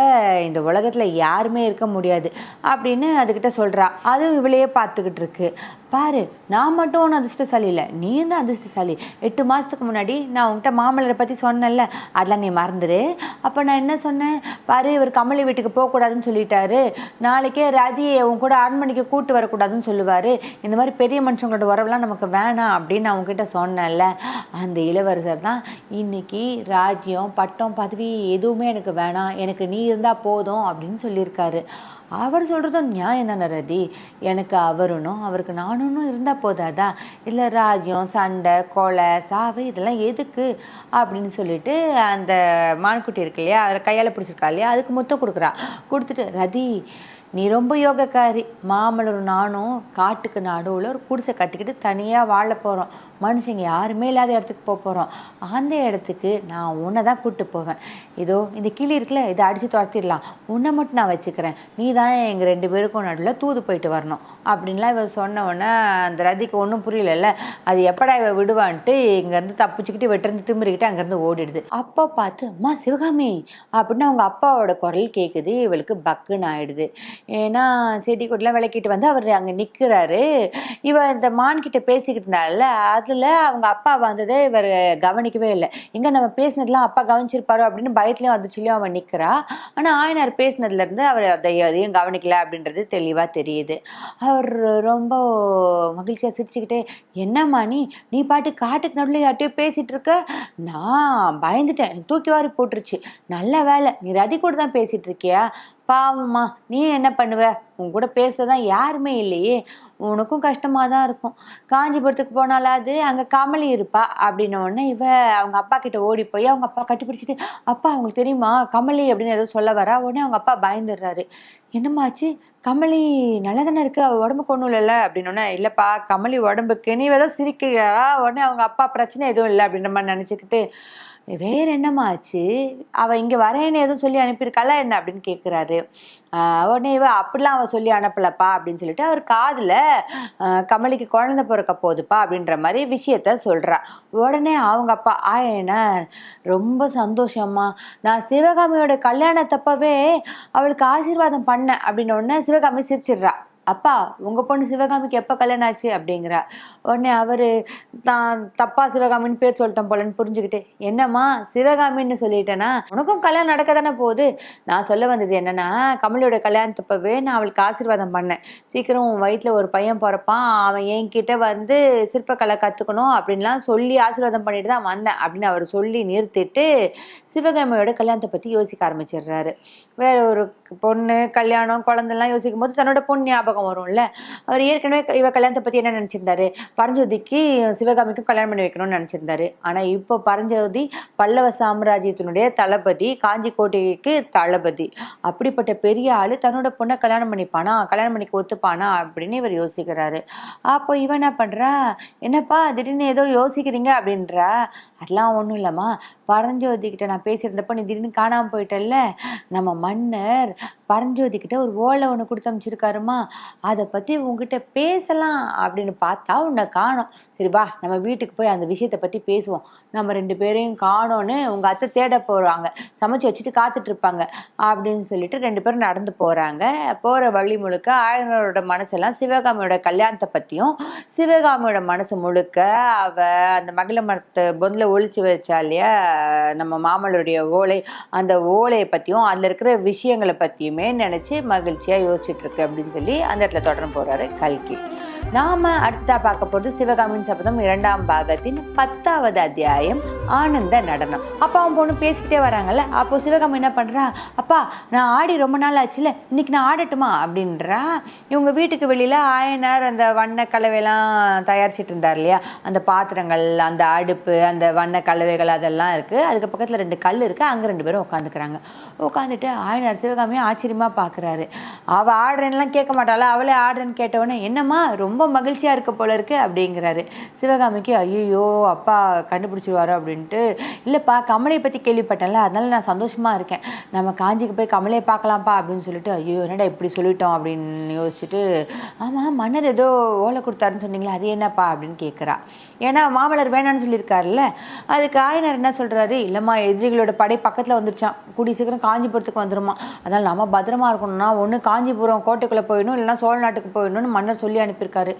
இந்த உலகத்தில் யாருமே இருக்க முடியாது அப்படின்னு அதுக்கிட்ட சொல்கிறா அதுவும் இவளையே பார்த்துக்கிட்டு இருக்கு. பாரு நான் மட்டும் ஒன்றும் அதிர்ஷ்டசாலி இல்லை நீ தான் அதிர்ஷ்டசாலி. எட்டு மாதத்துக்கு முன்னாடி நான் உங்கள்கிட்ட மாமல்லரை பற்றி சொன்னேன்ல அதெல்லாம் நீ மறந்துடு அப்போ நான் என்ன சொன்னேன்? பாரு இவர் கமலி வீட்டுக்கு போகக்கூடாதுன்னு சொல்லிட்டாரு. நாளைக்கே ரதியை உன் கூட அரண்மனைக்கு கூட்டு வரக்கூடாதுன்னு சொல்லுவார். இந்த மாதிரி பெரிய மனுஷங்களோட உறவுலாம் நமக்கு வேணாம் அப்படின்னு நான் உங்ககிட்ட சொன்னேன்ல. அந்த இளவரசர் தான் இன்னைக்கு ராஜ்யம் பட்டம் பதவி எதுவுமே எனக்கு வேணாம். எனக்கு நீ இருந்தால் போதும் அப்படின்னு சொல்லியிருக்காரு. அவர் சொல்கிறதும் நியாயம் தானே ரதி? எனக்கு அவருனும் அவருக்கு நானும் இருந்தால் போதாதா? இல்லை ராஜ்யம் சண்டை கொலை சாவு இதெல்லாம் எதுக்கு? அப்படின்னு சொல்லிட்டு அந்த மான்குட்டி இருக்கு இல்லையா அதை கையால் பிடிச்சிருக்கா இல்லையா அதுக்கு முத்தம் கொடுக்குறா. கொடுத்துட்டு ரதி நீ ரொம்ப யோகக்காரி. மாமல்லரும் நானும் காட்டுக்கு நடுவில் ஒரு குடிசை கட்டிக்கிட்டு தனியாக வாழ போகிறோம் மனுஷங்க யாருமே இல்லாத இடத்துக்கு போக போகிறோம் அந்த இடத்துக்கு நான் உன்னை தான் கூப்பிட்டு போவேன். இதோ இந்த கிளி இருக்குல்ல இதை அடித்து துரத்திடலாம். உன்னை மட்டும் நான் வச்சுக்கிறேன். நீ தான் எங்கள் ரெண்டு பேருக்கும் நடுவில் தூது போயிட்டு வரணும். அப்படின்லாம் இவ சொன்ன உடனே அந்த ரதிக்கு ஒன்றும் புரியலல்ல. அது எப்படா இவ விடுவான்ட்டு இங்கேருந்து தப்பிச்சுக்கிட்டு வெட்டிருந்து திமிரிக்கிட்டு அங்கேருந்து ஓடிடுது. அப்போ பார்த்து அம்மா சிவகாமி அப்படின்னு அவங்க அப்பாவோட குரல் கேட்குது இவளுக்கு பக்குன்னு ஆயிடுது. ஏன்னா செடி கொட்டெலாம் விளக்கிட்டு வந்து அவர் அங்கே நிற்கிறாரு இவ இந்த மான்கிட்ட பேசிக்கிட்டு இருந்தால அதில் அவங்க அப்பா வந்ததை இவர் கவனிக்கவே இல்லை. எங்கே நம்ம பேசினதுலாம் அப்பா கவனிச்சிருப்பாரு அப்படின்னு பயத்துலையும் அதிர்ச்சிலையும் அவன் நிற்கிறா ஆனால் ஆயனார் பேசினதுலேருந்து அவர் அதை எதையும் கவனிக்கல அப்படின்றது தெளிவாக தெரியுது. அவர் ரொம்ப மகிழ்ச்சியாக சிரிச்சுக்கிட்டே என்னம்மா நீ நீ பாட்டு காட்டுக்கு நடுவில் யார்ட்டையோ பேசிகிட்டு இருக்க நான் பயந்துட்டேன். எனக்கு தூக்கி வாரி போட்டுருச்சு. நல்ல வேலை. நீ ரதி கூட தான் பேசிகிட்டு இருக்கியா பாவம்மா நீ என்ன பண்ணுவ? உன் கூட பேச தான் யாருமே இல்லையே. உனக்கும் கஷ்டமாக தான் இருக்கும். காஞ்சிபுரத்துக்கு போனாலாவது அங்கே கமலி இருப்பா அப்படின்ன உடனே இவ அவங்க அப்பா கிட்ட ஓடி போய் அவங்க அப்பா கட்டி பிடிச்சிட்டு அப்பா அவங்களுக்கு தெரியுமா? கமலி அப்படின்னு ஏதோ சொல்ல வரா. உடனே அவங்க அப்பா பயந்துடுறாரு. என்னம்மாச்சு கமலி நல்லா தானே இருக்கு? அவ உடம்புக்கு ஒன்றும் இல்லைல்ல? அப்படின்னோடனே இல்லைப்பா கமலி உடம்புக்கு நீ ஏதோ சிரிக்கிறா உடனே அவங்க அப்பா பிரச்சனை எதுவும் இல்லை அப்படின்ற மாதிரி நினச்சிக்கிட்டு வேற என்னம்மா ஆச்சு அவ இங்கே வரேன்னு எதுவும் சொல்லி அனுப்பியிருக்காளா என்ன அப்படின்னு கேட்குறாரு உடனே இவ அப்படிலாம் அவ சொல்லி அனுப்பலப்பா அப்படின்னு சொல்லிட்டு அவர் காதில் கமலிக்கு குழந்தை பிறக்க போகுதுப்பா அப்படின்ற மாதிரி விஷயத்த சொல்றா. உடனே அவங்க அப்பா ஆயனர் ரொம்ப சந்தோஷம்மா. நான் சிவகாமியோட கல்யாணத்தப்பவே அவளுக்கு ஆசீர்வாதம் பண்ணேன் அப்படின்னு உடனே சிவகாமி சிரிச்சிடுறா. அப்பா உங்கள் பொண்ணு சிவகாமிக்கு எப்போ கல்யாணம் ஆச்சு? அப்படிங்கிறா. உடனே அவர் தான் தப்பா சிவகாமின்னு பேர் சொல்லிட்டேன் போலன்னு புரிஞ்சுக்கிட்டு என்னம்மா சிவகாமின்னு சொல்லிட்டேனா? உனக்கும் கல்யாணம் நடக்க தானே போகுது? நான் சொல்ல வந்தது என்னன்னா கமலியோட கல்யாணத்தப்பவே நான் அவளுக்கு ஆசீர்வாதம் பண்ணேன். சீக்கிரம் உன் வயிற்றுல ஒரு பையன் பிறப்பான். அவன் என்கிட்ட வந்து சிற்பக்கலை கற்றுக்கணும் அப்படின்லாம் சொல்லி ஆசீர்வாதம் பண்ணிட்டு தான் வந்தேன் அப்படின்னு அவர் சொல்லி நிறுத்திட்டு சிவகாமியோட கல்யாணத்தை பற்றி யோசிக்க ஆரம்பிச்சிடுறாரு. வேற ஒரு பொண்ணு கல்யாணம் குழந்தைலாம் யோசிக்கும் போது தன்னோட பொண்ணு ஞாபகம் வரும்ல. அவர் ஏற்கனவே இவ கல்யாணத்தை பற்றி என்ன நினச்சிருந்தாரு? பரஞ்சோதிக்கு சிவகாமிக்கும் கல்யாணம் பண்ணி வைக்கணும்னு நினச்சிருந்தாரு. ஆனால் இப்போ பரஞ்சோதி பல்லவ சாம்ராஜ்யத்தினுடைய தளபதி காஞ்சி கோட்டைக்கு தளபதி. அப்படிப்பட்ட பெரிய ஆள் தன்னோட பொண்ணை கல்யாணம் பண்ணிப்பானா? கல்யாணம் பண்ணிக்க ஒத்துப்பானா? அப்படின்னு இவர் யோசிக்கிறாரு. அப்போ இவன் என்ன பண்ணுறா என்னப்பா திடீர்னு ஏதோ யோசிக்கிறீங்க அப்படின்றா. அதெல்லாம் ஒன்றும் இல்லைம்மா. பரஞ்சோதிக்கிட்ட நான் பேசியிருந்தப்போ நீ திடீர்னு காணாமல் போயிட்டல்ல? நம்ம மன்னர் பரஞ்சோதிக்கிட்ட ஒரு ஓலை ஒன்று கொடுத்து அமைச்சிருக்காருமா அதை பற்றி உங்ககிட்ட பேசலாம் அப்படின்னு பார்த்தா உன்னை காணும். சரி வா நம்ம வீட்டுக்கு போய் அந்த விஷயத்தை பற்றி பேசுவோம். நம்ம ரெண்டு பேரையும் காணோன்னு உங்கள் அத்தை தேட போகிறாங்க சமைச்சு வச்சுட்டு காத்துட்ருப்பாங்க அப்படின்னு சொல்லிட்டு ரெண்டு பேரும் நடந்து போகிறாங்க போகிற வழி முழுக்க ஆயனரோட மனசெல்லாம் சிவகாமியோட கல்யாணத்தை பற்றியும் சிவகாமியோட மனசு முழுக்க அவ அந்த மகிழ மரத்தை பொந்தில் ஒழிச்சு வச்சா இல்லையா நம்ம மாமல்லருடைய ஓலை அந்த ஓலையை பற்றியும் அதில் இருக்கிற விஷயங்களை பற்றியுமே நினச்சி மகிழ்ச்சியாக யோசிச்சுட்ருக்கு அப்படின்னு சொல்லி அந்த இடத்துல தொடர்ந்து போகிறாரு கல்கி. நாம அடுத்ததா பார்க்க போறது சிவகாமியின் சபதம் இரண்டாம் பாகத்தின் பத்தாவது அத்தியாயம் ஆனந்த நடனம். அப்பா அவன் பொண்ணு பேசிக்கிட்டே வராங்கல்ல அப்போ சிவகாமி என்ன பண்றா? அப்பா நான் ஆடி ரொம்ப நாள் ஆச்சுல இன்னைக்கு நான் ஆடட்டுமா? அப்படின்றா. இவங்க வீட்டுக்கு வெளியில ஆயனார் அந்த வண்ண கலவையெல்லாம் தயாரிச்சிட்டு இருந்தார் இல்லையா? அந்த பாத்திரங்கள் அந்த அடுப்பு அந்த வண்ண கலவைகள் அதெல்லாம் இருக்கு. அதுக்கு பக்கத்துல ரெண்டு கல் இருக்கு. அங்க ரெண்டு பேரும் உட்காந்துக்கிறாங்க. உட்காந்துட்டு ஆயனார் சிவகாமியை ஆச்சரியமாக பார்க்குறாரு. அவள் ஆடுறேன்லாம் கேட்க மாட்டாளா? அவளே ஆடுறேன்னு கேட்டவொடனே என்னம்மா ரொம்ப மகிழ்ச்சியாக இருக்க போல இருக்கு அப்படிங்கிறாரு. சிவகாமிக்கு ஐயோ அப்பா கண்டுபிடிச்சிருவாரோ? அப்படின்ட்டு இல்லைப்பா கமலையை பற்றி கேள்விப்பட்டேன்ல அதனால நான் சந்தோஷமாக இருக்கேன். நம்ம காஞ்சிக்கு போய் கமலையை பார்க்கலாம்ப்பா அப்படின்னு சொல்லிட்டு ஐயோ என்னடா இப்படி சொல்லிட்டோம்? அப்படின்னு யோசிச்சுட்டு ஆமாம் மன்னர் ஏதோ ஓலை கொடுத்தாருன்னு சொன்னீங்களே அது என்னப்பா? அப்படின்னு கேட்குறா. ஏன்னா மாமலர் வேணான்னு சொல்லியிருக்காருல்ல அதுக்கு ஆயனர் என்ன சொல்கிறாரு இல்லைம்மா எதிரிகளோட படை பக்கத்தில் வந்துருச்சான் கூடிய சீக்கிரம் காஞ்சிபுரத்துக்கு வந்துருமா. அதனால் நம்ம பத்திரமா இருக்கணும்னா ஒன்று காஞ்சிபுரம் கோட்டைக்குள்ளே போயிடணும் இல்லைன்னா சோழ நாட்டுக்கு போயிடணும்னு மன்னர் சொல்லி அனுப்பியிருக்காரு.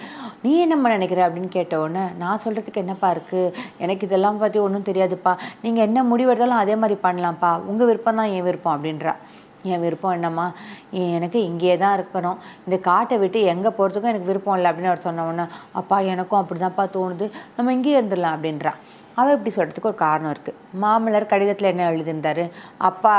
நீ என்னம்மா நினைக்கிற அப்படின்னு கேட்ட உடனே நான் சொல்கிறதுக்கு என்னப்பா இருக்குது எனக்கு இதெல்லாம் பற்றி ஒன்றும் தெரியாதுப்பா. நீங்கள் என்ன முடிவெடுத்தாலும் அதே மாதிரி பண்ணலாம்ப்பா. உங்கள் விருப்பம் தான் என் விருப்பம் அப்படின்றா. என் விருப்பம் என்னம்மா? எனக்கு இங்கேயே தான் இருக்கணும். இந்த காட்டை விட்டு எங்கே போகிறதுக்கும் எனக்கு விருப்பம் இல்லை அப்படின்னு அவர் சொன்ன உடனே அப்பா எனக்கும் அப்படி தான்ப்பா தோணுது. நம்ம இங்கேயே இருந்துடலாம் அப்படின்றா. அவள் இப்படி சொல்கிறதுக்கு ஒரு காரணம் இருக்குது மாமல்லர் கடிதத்தில் என்ன எழுதியிருந்தாரு? அப்பா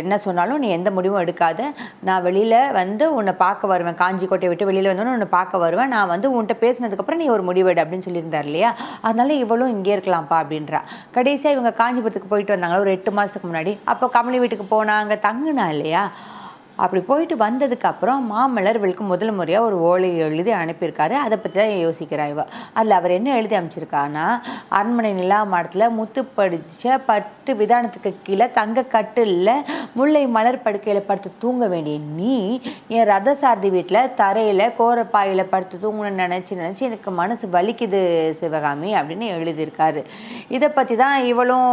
என்ன சொன்னாலும் நீ எந்த முடிவும் எடுக்காத. நான் வெளியில் வந்து உன்னை பார்க்க வருவேன். காஞ்சி கோட்டையை விட்டு வெளியில் வந்தோன்னு உன்னை பார்க்க வருவேன். நான் வந்து உன்கிட்ட பேசினதுக்கப்புறம் நீ ஒரு முடிவெடு அப்படின்னு சொல்லியிருந்தார் இல்லையா? அதனால இவளும் இங்கே இருக்கலாம்ப்பா அப்படின்றா. கடைசியாக இவங்க காஞ்சிபுரத்துக்கு போயிட்டு வந்தாங்களா? ஒரு எட்டு மாதத்துக்கு முன்னாடி. அப்போ கமலி வீட்டுக்கு போனாங்க. தங்குனா இல்லையா? அப்படி போயிட்டு வந்ததுக்கு அப்புறம் மாமல்லர் இவளுக்கு முதல் முறையாக ஒரு ஓலை எழுதி அனுப்பியிருக்காரு. அதை பற்றி தான் யோசிக்கிறா இவ. அதில் அவர் என்ன எழுதி அமைச்சிருக்கான்னா அரண்மனை நிலா மரத்தில் முத்து படித்த பட்டு விதானத்துக்கு கீழே தங்க கட்டில் முல்லை மலர் படுக்கையில் படுத்து தூங்க வேண்டிய நீ என் ரத சாரதி வீட்டில் தரையில் கோரப்பாயில் படுத்து தூங்கணும்னு நினச்சி நினச்சி எனக்கு மனசு வலிக்குது சிவகாமி அப்படின்னு எழுதியிருக்காரு. இதை பற்றி தான் இவளும்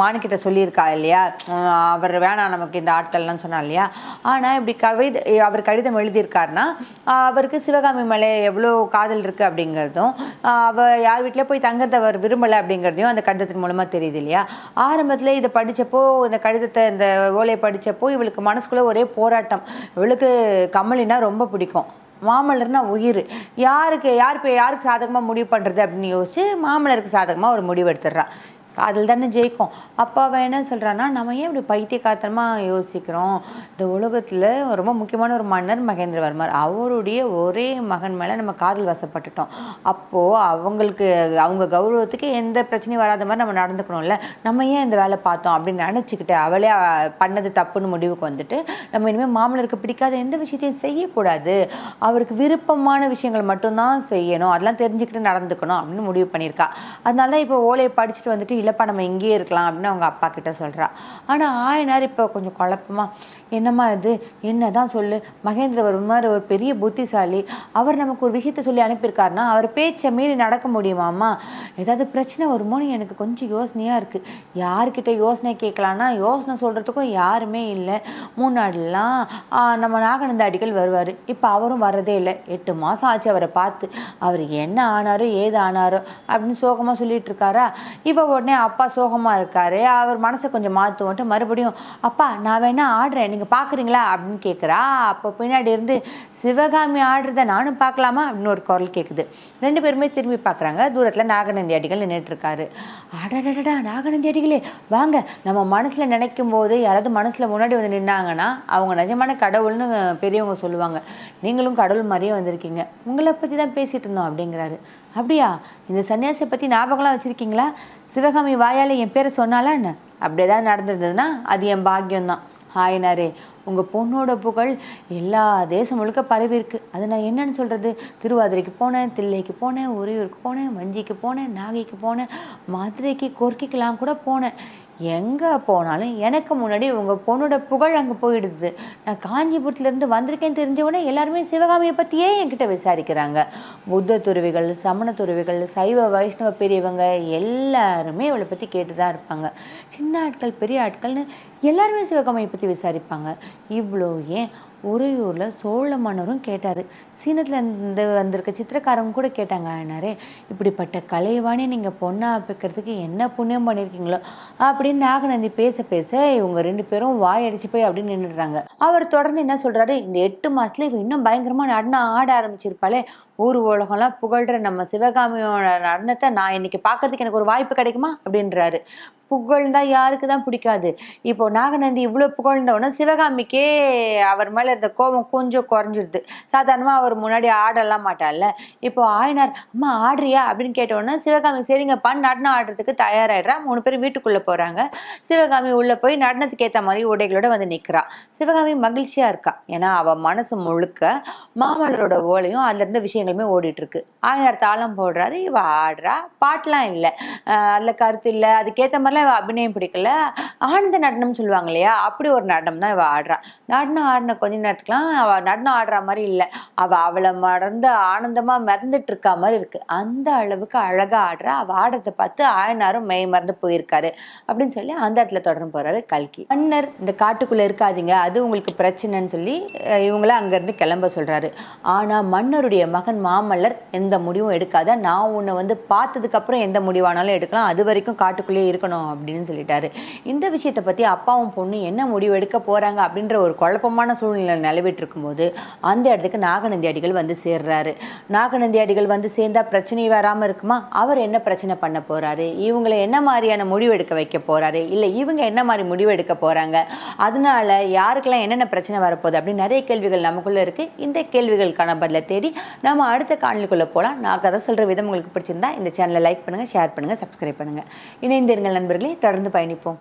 மானுக்கிட்ட சொல்லியிருக்கா இல்லையா? அவர் வேணாம் நமக்கு இந்த ஆட்கள்லாம் சொன்னா இல்லையா? ஆனால் இப்படி கவிதை அவர் கடிதம் எழுதியிருக்காருன்னா அவருக்கு சிவகாமி மலை எவ்வளோ காதல் இருக்குது அப்படிங்கிறதும் அவர் யார் வீட்டில் போய் தங்குறத அவர் விரும்பலை அப்படிங்கிறதையும் அந்த கடிதத்தின் மூலமாக தெரியுது இல்லையா? ஆரம்பத்தில் இதை படித்தப்போ இந்த கடிதத்தை இந்த ஓலையை படித்தப்போ இவளுக்கு மனசுக்குள்ளே ஒரே போராட்டம். இவளுக்கு கமலினா ரொம்ப பிடிக்கும். மாமல்லர்னா உயிர். யாருக்கு யார் இப்போ யாருக்கு சாதகமாக முடிவு பண்ணுறது அப்படின்னு யோசிச்சு மாமல்லருக்கு சாதகமாக ஒரு முடிவு எடுத்துடுறான் காதல் தானே ஜெயிக்கும். அப்போ என்ன சொல்கிறான்னா நம்ம ஏன் இப்படி பைத்தியகார்த்தனமாக யோசிக்கிறோம்? இந்த உலகத்தில் ரொம்ப முக்கியமான ஒரு மன்னர் மகேந்திரவர்மர். அவருடைய ஒரே மகன் மேலே நம்ம காதல் வசப்பட்டுட்டோம். அப்போது அவங்களுக்கு அவங்க கௌரவத்துக்கு எந்த பிரச்சனையும் வராத மாதிரி நம்ம நடந்துக்கணும்ல. நம்ம ஏன் இந்த வேலை பார்த்தோம் அப்படின்னு நினச்சிக்கிட்டு அவளே பண்ணது தப்புன்னு முடிவுக்கு வந்துட்டு நம்ம இனிமேல் மாமலருக்கு பிடிக்காத எந்த விஷயத்தையும் செய்யக்கூடாது. அவருக்கு விருப்பமான விஷயங்கள் மட்டும்தான் செய்யணும். அதெல்லாம் தெரிஞ்சுக்கிட்டு நடந்துக்கணும் அப்படின்னு முடிவு பண்ணியிருக்கா. அதனால தான் இப்போ ஓலையை படிச்சுட்டு வந்துட்டு இல்லைப்பா நம்ம இங்கேயே இருக்கலாம் அப்படின்னு அவங்க அப்பா கிட்ட சொல்கிறா ஆனால் ஆயனார் இப்போ கொஞ்சம் குழப்பமா என்னம்மா இது? என்ன தான் சொல்லு மகேந்திரவர்மர் ஒரு பெரிய புத்திசாலி. அவர் நமக்கு ஒரு விஷயத்த சொல்லி அனுப்பியிருக்காருன்னா அவர் பேச்சை மீறி நடக்க முடியுமாம்மா? ஏதாவது பிரச்சனை வருமோன்னு எனக்கு கொஞ்சம் யோசனையாக இருக்குது யார்கிட்ட யோசனை கேட்கலான்னா யோசனை சொல்கிறதுக்கும் யாருமே இல்லை. முன்னாடிலாம் நம்ம நாகநந்த அடிகள் வருவார். இப்போ அவரும் வர்றதே இல்லை. எட்டு மாதம் ஆச்சு அவரை பார்த்து. அவர் என்ன ஆனாரோ ஏது ஆனாரோ அப்படின்னு சோகமாக சொல்லிட்டு இருக்காரா? இப்போ உடனே அப்பா சோகமாக இருக்காரு. அவர் மனசை கொஞ்சம் மாற்றுவோன்ட்டு மறுபடியும் அப்பா நான் வேணா ஆடுறேன். நீங்கள் பார்க்குறீங்களா அப்படின்னு கேட்குறா அப்போ பின்னாடி இருந்து சிவகாமி ஆடுறத நானும் பார்க்கலாமா அப்படின்னு ஒரு குரல் கேட்குது ரெண்டு பேருமே திரும்பி பார்க்குறாங்க தூரத்தில் நாகநந்தி அடிகள் நின்றுட்டுருக்காரு அடடடடா நாகநந்தி அடிகளே. வாங்க நம்ம மனசில் நினைக்கும் போது யாராவது மனசில் முன்னாடி வந்து நின்னாங்கன்னா அவங்க நிஜமான கடவுள்னு பெரியவங்க சொல்லுவாங்க. நீங்களும் கடவுள் மாதிரியே வந்திருக்கீங்க. உங்களை பற்றி தான் பேசிகிட்டு இருந்தோம் அப்படிங்கிறாரு. அப்படியா? இந்த சன்னியாசியை பற்றி ஞாபகம்லாம் வச்சுருக்கீங்களா? சிவகாமி வாயால் என் பேரை சொன்னாலா என்ன? அப்படி ஏதாவது நடந்திருந்ததுன்னா அது என் பாக்கியம்தான். ஆயினாரே உங்கள் பொண்ணோட புகழ் எல்லா தேசம் முழுக்க பரவி இருக்கு. அது நான் என்னன்னு சொல்கிறது திருவாதிரைக்கு போனேன் தில்லைக்கு போனேன் உறையூருக்கு போனேன் வஞ்சிக்கு போனேன் நாகைக்கு போனேன் மதுரைக்கு கொர்க்கிக்கெலாம் கூட போனேன். எங்கே போனாலும் எனக்கு முன்னாடி உங்கள் பொண்ணோட புகழ் அங்கே போயிடுது. நான் காஞ்சிபுரத்துலேருந்து வந்திருக்கேன் தெரிஞ்சவுடனே எல்லாருமே சிவகாமியை பற்றியே என்கிட்ட விசாரிக்கிறாங்க. புத்த துறவிகள் சமண துறவிகள் சைவ வைஷ்ணவ பெரியவங்க எல்லாருமே இவளை பற்றி கேட்டு தான் இருப்பாங்க. சின்ன ஆட்கள் பெரிய ஆட்கள்னு எல்லாருமே சிவகாமியை பற்றி விசாரிப்பாங்க. இவ்வளோ ஏன்? உறையூரில் சோழ மன்னரும் கேட்டார். சீனத்தில் இருந்து வந்திருக்க சித்திரக்காரங்க கூட கேட்டாங்க ஆயினாரே இப்படிப்பட்ட கலைவாணி நீங்கள் பொண்ணா பிக்கிறதுக்கு என்ன புண்ணியம் பண்ணியிருக்கீங்களோ அப்படின்னு நாகநந்தி பேச பேச இவங்க ரெண்டு பேரும் வாய் அடிச்சு போய் அப்படின்னு நின்றுடுறாங்க அவர் தொடர்ந்து என்ன சொல்கிறாரு இந்த எட்டு மாசத்துல இவ இன்னும் பயங்கரமாக நடனம் ஆட ஆரம்பிச்சிருப்பாளே. ஊர் உலகம்லாம் புகழ்கிற நம்ம சிவகாமியோட நடனத்தை நான் இன்னைக்கு பார்க்கறதுக்கு எனக்கு ஒரு வாய்ப்பு கிடைக்குமா? அப்படின்றாரு. புகழ்ந்தா யாருக்கு தான் பிடிக்காது. இப்போ நாகநந்தி இவ்வளோ புகழ்ந்தவொடனே சிவகாமிக்கே அவர் மேலே இருந்த கோபம் கொஞ்சம் குறைஞ்சிடுது. சாதாரணமாக அவர் முன்னாடி ஆடலாம் மாட்டார்ல. இப்போ ஆயினார் அம்மா ஆடுறியா? அப்படின்னு கேட்டோடனே சிவகாமி சரிங்க பண் நடனம் ஆடுறதுக்கு தயாராகிடுறா மூணு பேர் வீட்டுக்குள்ளே போகிறாங்க சிவகாமி உள்ளே போய் நடனத்துக்கு ஏற்ற மாதிரி உடைகளோட வந்து நிற்கிறா சிவகாமி மகிழ்ச்சியாக இருக்கா? ஏன்னா அவள் மனசு முழுக்க மாமல்லரோட ஓலையும் அதுல இருந்த விஷயங்களுமே ஓடிட்டு இருக்கு ஆயினார் தாளம் போடுறாரு இவ ஆடுறா. பாட்டெலாம் இல்லை. அதில் கருத்து இல்லை. அதுக்கேற்ற மாதிரிலாம் இவ அபிநயம் பிடிக்கல. ஆனந்த நடனம்னு சொல்லுவாங்க இல்லையா? அப்படி ஒரு நடனம் தான் இவ ஆடுறா. நடனம் ஆடின கொஞ்ச நேரத்துக்குலாம் அவ நடனம் ஆடுற மாதிரி இல்லை. அவ அவளை மறந்து ஆனந்தமா மறந்துட்டு இருக்கா மாதிரி இருக்கு. அந்த அளவுக்கு அழகா ஆடுற அவ ஆடுறதை பார்த்து ஆயனாரும் மெய் மறந்து போயிருக்காரு அப்படின்னு சொல்லி அந்த இடத்துல தொடர்ந்து போறாரு கல்கி. மன்னர் இந்த காட்டுக்குள்ள இருக்காதீங்க அது உங்களுக்கு பிரச்சனைன்னு சொல்லி இவங்கள அங்கிருந்து கிளம்ப சொல்றாரு. ஆனா மன்னருடைய மகன் மாமல்லர் எந்த முடிவும் எடுக்காத நான் உன்னை வந்து பார்த்ததுக்கு அப்புறம் எந்த முடிவானாலும் எடுக்கலாம் அது வரைக்கும் காட்டுக்குள்ளேயே இருக்கணும் அப்படின்னு சொல்லிட்டாரு. இந்த விஷயத்தை பத்தி அப்பாவும் பொண்ணு என்ன முடிவு எடுக்க போறாங்க அப்படின்ற ஒரு குழப்பமான சூழ்நிலை நிலவிட்டு இருக்கும்போது அந்த இடத்துக்கு நாகநந்தி அடிகள் வந்து சேர்றாரு. நாகநந்தி அடிகள் வந்து சேர்ந்தா பிரச்சனை வராமல் இருக்குமா? அவர் என்ன பிரச்சனை பண்ண போறாரு? இவங்களை என்ன மாதிரியான முடிவு எடுக்க வைக்க போறாரு? இல்லை இவங்க என்ன மாதிரி முடிவு எடுக்க போறாங்க? அதனால யாருக்கெல்லாம் என்னென்ன பிரச்சனை வரப்போகுது அப்படின்னு நிறைய கேள்விகள் நமக்குள்ள இருக்கு. இந்த கேள்விகளுக்கான பதிலை தேடி நம்ம அடுத்த காணொலிக்குள்ளே போகலாம் நான் கதை சொல்ற விதம் உங்களுக்கு பிடிச்சிருந்தா இந்த சேனலை லைக் பண்ணுங்க ஷேர் பண்ணுங்க சப்ஸ்கிரைப் பண்ணுங்க. இணைந்திருங்கள் நண்பர்களே தொடர்ந்து பயணிப்போம்.